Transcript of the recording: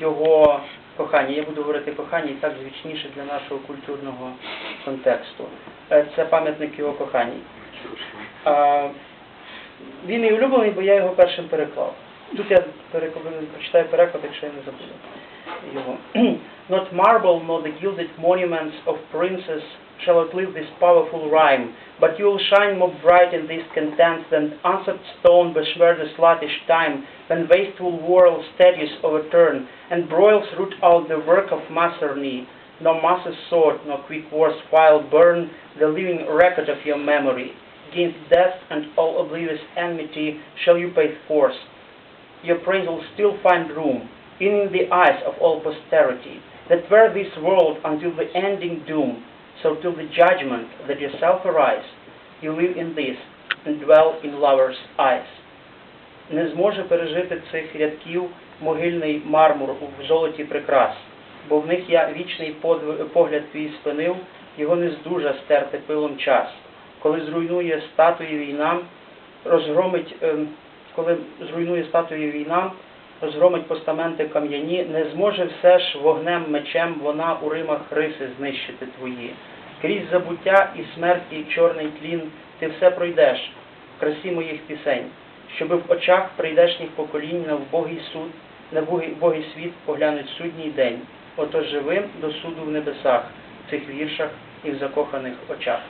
його кохання. Я буду говорити кохання і так звичніше для нашого культурного контексту. Е, Це пам'ятник його коханій. Він і улюблений, бо я його першим переклав. Тут я перекладу, прочитаю переклад, якщо я не забуду його. Not marble, nor the gilded monuments of princes shall outlive this powerful rhyme, but you will shine more bright in this content than answered stone beswear the sluggish time, when wasteful world statues overturn, and broils root out the work of masterly, no master's sword, no quick words while burn the living record of your memory. Against death and all oblivious enmity shall you pay force. Your praise will still find room, in the eyes of all posterity, that were this world until the ending doom, so till the judgment that yourself arise, you live in this and dwell in lovers' eyes. Не зможе пережити цих рядків могильний мармур у золоті прикрас, бо в них я вічний погляд твій спинив, його не здужа стерти пилом час. Коли зруйнує статуї війна, розгромить, ем, коли зруйнує статуї війна, розгромить постаменти кам'яні, не зможе все ж вогнем мечем вона у римах риси знищити твої. Крізь забуття і смерті чорний тлін ти все пройдеш в красі моїх пісень, щоби в очах прийдешніх поколінь на вбогий суд, на вбогий, світ поглянуть судній день. Отож живим до суду в небесах, в цих віршах і в закоханих очах.